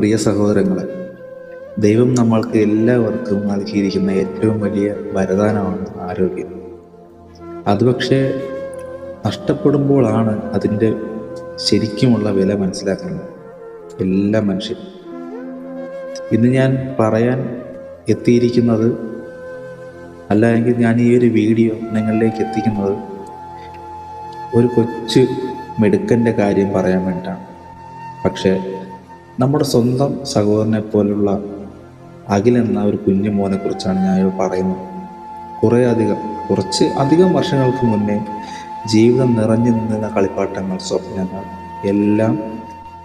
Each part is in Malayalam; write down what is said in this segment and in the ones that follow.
പ്രിയ സഹോദരങ്ങളെ ദൈവം നമ്മൾക്ക് എല്ലാവർക്കും നൽകിയിരിക്കുന്ന ഏറ്റവും വലിയ വരദാനമാണ് ആരോഗ്യം. അത് പക്ഷേ നഷ്ടപ്പെടുമ്പോഴാണ് അതിന്റെ ശരിക്കുമുള്ള വില മനസ്സിലാക്കുന്നത്. എല്ലാ മനുഷ്യരും ഇന്ന് ഞാൻ പറയാൻ എത്തിയിരിക്കുന്നത് അല്ല എങ്കിൽ ഞാൻ ഈ ഒരു വീഡിയോ നിങ്ങളിലേക്ക് എത്തിക്കുന്നത് ഒരു കൊച്ചു മെടുക്കന്റെ കാര്യം പറയാൻ വേണ്ടിയിട്ടാണ്. പക്ഷേ നമ്മുടെ സ്വന്തം സഹോദരനെ പോലുള്ള അഖിൽ എന്ന ഒരു കുഞ്ഞു മോനെ കുറിച്ചാണ് ഞാൻ പറയുന്നത്. കുറേ അധികം കുറച്ച് അധികം വർഷങ്ങൾക്ക് മുന്നേ ജീവിതം നിറഞ്ഞു നിന്ന കളിപ്പാട്ടങ്ങൾ സ്വപ്നങ്ങൾ എല്ലാം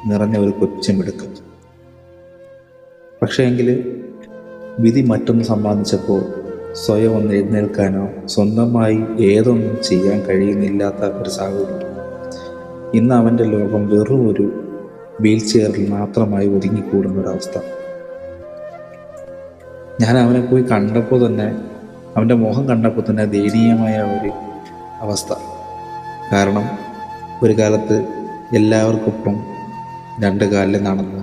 നിറഞ്ഞ ഒരു കൊച്ചുമെടുക്കും പക്ഷേ എങ്കിൽ വിധി മറ്റൊന്ന് സമ്പാദിച്ചപ്പോൾ സ്വയം ഒന്ന് എഴുന്നേൽക്കാനോ സ്വന്തമായി ഏതൊന്നും ചെയ്യാൻ കഴിയുന്നില്ലാത്ത ഒരു സാഹചര്യം. ഇന്ന് അവന്റെ ലോകം വെറും ഒരു വീൽ ചെയറിൽ മാത്രമായി ഒതുങ്ങിക്കൂടുന്ന ഒരവസ്ഥ ഞാൻ അവനെ പോയി കണ്ടപ്പോൾ തന്നെ അവന്റെ മുഖം കണ്ടപ്പോൾ തന്നെ ദയനീയമായ ഒരു അവസ്ഥ. കാരണം ഒരു കാലത്ത് എല്ലാവർക്കൊപ്പം രണ്ട് കാലിൽ നടന്ന്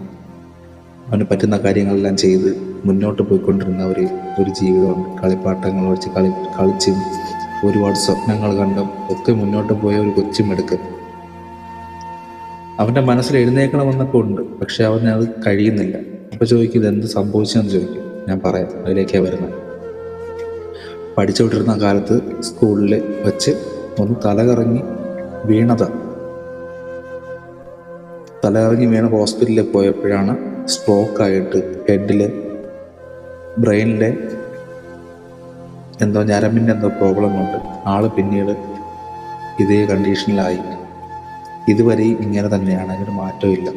അവന് പറ്റുന്ന കാര്യങ്ങളെല്ലാം ചെയ്ത് മുന്നോട്ട് പോയിക്കൊണ്ടിരുന്ന ഒരു ഒരു ജീവിതമുണ്ട് കളിപ്പാട്ടങ്ങൾ വെച്ച് കളി കളിച്ചും ഒരുപാട് സ്വപ്നങ്ങൾ കണ്ടും ഒക്കെ മുന്നോട്ട് പോയ ഒരു കൊച്ചുമെടുക്കൽ. അവന്റെ മനസ്സിൽ എഴുന്നേക്കണമെന്നൊക്കെ ഉണ്ട്. പക്ഷെ അവന് അത് കഴിയുന്നില്ല. അപ്പോൾ ചോദിക്കും ഇത് എന്ത് സംഭവിച്ചെന്ന് ചോദിക്കും. ഞാൻ പറയാം അതിലേക്കാണ് വരുന്നത്? പഠിച്ചുകൊണ്ടിരുന്ന കാലത്ത് സ്കൂളിൽ വെച്ച് ഒന്ന് തലകറങ്ങി വീണത്. തലകറങ്ങി വീണ ഹോസ്പിറ്റലിൽ പോയപ്പോഴാണ് സ്ട്രോക്കായിട്ട് ഹെഡിൽ ബ്രെയിനിലെ എന്തോ ഞരമ്പിന്റെ എന്തോ പ്രോബ്ലം കൊണ്ട് ആൾ പിന്നീട് ഇതേ കണ്ടീഷനിലായി. ഇതുവരെയും ഇങ്ങനെ തന്നെയാണ് അതിനൊരു മാറ്റമില്ല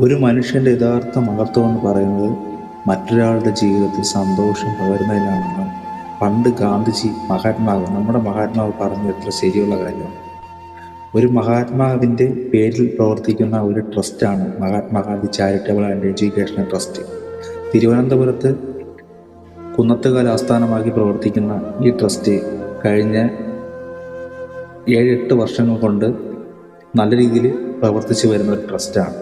ഒരു മനുഷ്യന്റെ യഥാർത്ഥ മഹത്വം എന്ന് പറയുന്നത് മറ്റൊരാളുടെ ജീവിതത്തിൽ സന്തോഷം പകരുന്നതിനാണെന്ന് പണ്ട് ഗാന്ധിജി മഹാത്മാവ് നമ്മുടെ മഹാത്മാവ് പറഞ്ഞു എത്ര ശരിയുള്ള കാര്യമാണ്. ഒരു മഹാത്മാവിന്റെ പേരിൽ പ്രവർത്തിക്കുന്ന ഒരു ട്രസ്റ്റാണ് Mahatma Gandhi charitable and education trust. തിരുവനന്തപുരത്ത് കുന്നത്തുകാല ആസ്ഥാനമാക്കി പ്രവർത്തിക്കുന്ന ഈ ട്രസ്റ്റ് കഴിഞ്ഞ ഏഴെട്ട് വർഷങ്ങൾ കൊണ്ട് നല്ല രീതിയിൽ പ്രവർത്തിച്ചു വരുന്ന ഒരു ട്രസ്റ്റാണ്.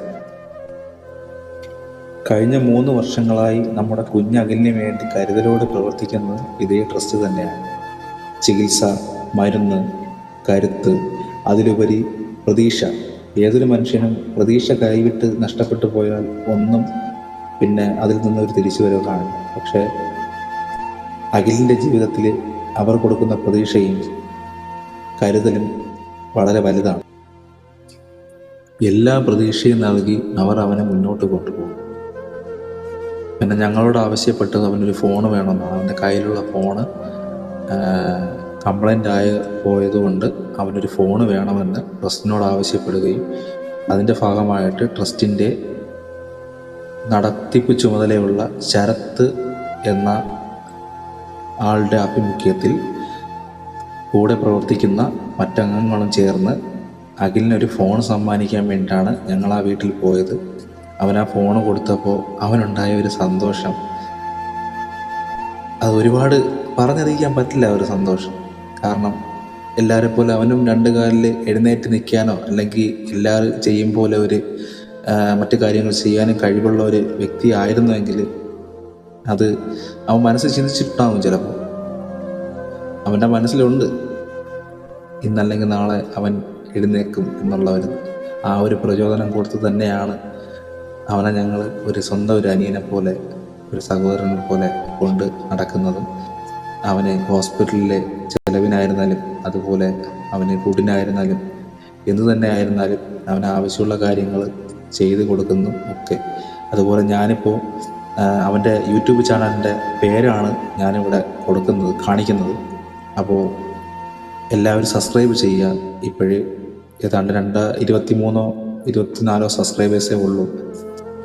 കഴിഞ്ഞ മൂന്ന് വർഷങ്ങളായി നമ്മുടെ കുഞ്ഞകലിന് വേണ്ടി കരുതലോട് പ്രവർത്തിക്കുന്നത് ഇതേ ട്രസ്റ്റ് തന്നെയാണ്. ചികിത്സ മരുന്ന് കരുത്ത് അതിലുപരി പ്രതീക്ഷ. ഏതൊരു മനുഷ്യനും പ്രതീക്ഷ കൈവിട്ട് നഷ്ടപ്പെട്ടു പോയാൽ ഒന്നും പിന്നെ അതിൽ നിന്ന് ഒരു തിരിച്ചു വരവ് കാണും പക്ഷേ അഖിലിന്റെ ജീവിതത്തിൽ അവർ കൊടുക്കുന്ന പ്രതീക്ഷയും കരുതലും വളരെ വലുതാണ്. എല്ലാ പ്രതീക്ഷയും നൽകി അവർ അവനെ മുന്നോട്ട് കൊണ്ടുപോകും. പിന്നെ ഞങ്ങളോട് ആവശ്യപ്പെട്ടത് അവനൊരു ഫോൺ വേണമെന്നാണ്. അവന്റെ കയ്യിലുള്ള ഫോണ് കംപ്ലൈന്റ് ആയി പോയതുകൊണ്ട് അവനൊരു ഫോൺ വേണമെന്ന് ട്രസ്റ്റിനോട് ആവശ്യപ്പെടുകയും അതിന്റെ ഭാഗമായിട്ട് ട്രസ്റ്റിന്റെ നടത്തിപ്പ് ചുമതലയുള്ള ശരത്ത് എന്ന ആളുടെ ആഭിമുഖ്യത്തിൽ കൂടെ പ്രവർത്തിക്കുന്ന മറ്റംഗങ്ങളും ചേർന്ന് അഖിലിനൊരു ഫോൺ സമ്മാനിക്കാൻ വേണ്ടിയിട്ടാണ് ഞങ്ങൾ ആ വീട്ടിൽ പോയത്. അവൻ ആ ഫോൺ കൊടുത്തപ്പോൾ അവനുണ്ടായ ഒരു സന്തോഷം. അത് ഒരുപാട് പറഞ്ഞറിയിക്കാൻ പറ്റില്ല ഒരു സന്തോഷം. കാരണം എല്ലാവരെ പോലെ അവനും രണ്ട് കാലിൽ എഴുന്നേറ്റ് നിൽക്കാനോ അല്ലെങ്കിൽ എല്ലാവരും ചെയ്യും പോലെ ഒരു മറ്റു കാര്യങ്ങൾ ചെയ്യാനും കഴിവുള്ള ഒരു വ്യക്തി ആയിരുന്നുവെങ്കിൽ അത് അവൻ മനസ്സ് ചിന്തിച്ചിട്ടുണ്ടാവും ചിലപ്പോൾ. അവന്റെ മനസ്സിലുണ്ട്. ഇന്നല്ലെങ്കിൽ നാളെ അവൻ എഴുന്നേക്കും എന്നുള്ള ഒരു ആ ഒരു പ്രചോദനം കൊടുത്ത് തന്നെയാണ് അവനെ ഞങ്ങൾ ഒരു സ്വന്തം ഒരു അനിയനെ പോലെ ഒരു സഹോദരനെ പോലെ കൊണ്ട് നടക്കുന്നതും. അവനെ ഹോസ്പിറ്റലിലെ ചെലവിനായിരുന്നാലും അതുപോലെ അവന് ഫുഡിനായിരുന്നാലും എന്തു തന്നെ ആയിരുന്നാലും അവന് ആവശ്യമുള്ള കാര്യങ്ങൾ ചെയ്തു കൊടുക്കുന്നു ഒക്കെ. അതുപോലെ ഞാനിപ്പോൾ അവന്റെ യൂട്യൂബ് ചാനലിന്റെ പേരാണ് ഞാനിവിടെ കൊടുക്കുന്നത് കാണിക്കുന്നത്. അപ്പോൾ എല്ലാവരും സബ്സ്ക്രൈബ് ചെയ്യുക. ഇപ്പോഴേ ഏതാണ്ട് രണ്ട് ഇരുപത്തി മൂന്നോ ഇരുപത്തിനാലോ സബ്സ്ക്രൈബേഴ്സേ ഉള്ളൂ.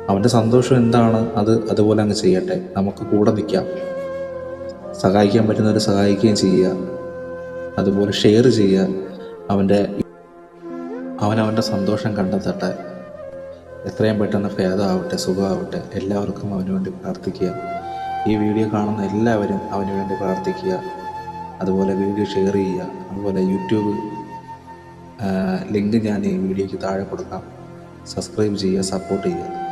അവന്റെ സന്തോഷം എന്താണ്? അത് അതുപോലെ അങ്ങ് ചെയ്യട്ടെ. നമുക്ക് കൂടെ നിൽക്കാം സഹായിക്കാൻ പറ്റുന്നവരെ സഹായിക്കുകയും ചെയ്യുക. അതുപോലെ ഷെയർ ചെയ്യുക. അവന്റെ അവൻ അവന്റെ സന്തോഷം കണ്ടെത്തട്ടെ. എത്രയും പെട്ടെന്ന് ഭേദമാവട്ടെ സുഖമാവട്ടെ. എല്ലാവർക്കും അവന് വേണ്ടി പ്രാർത്ഥിക്കുക. ഈ വീഡിയോ കാണുന്ന എല്ലാവരും അവന് വേണ്ടി പ്രാർത്ഥിക്കുക. അതുപോലെ വീഡിയോ ഷെയർ ചെയ്യുക അതുപോലെ യൂട്യൂബ് ലിങ്ക് ഞാൻ ഈ വീഡിയോയ്ക്ക് താഴെ കൊടുക്കാം. സബ്സ്ക്രൈബ് ചെയ്യുക സപ്പോർട്ട് ചെയ്യുക.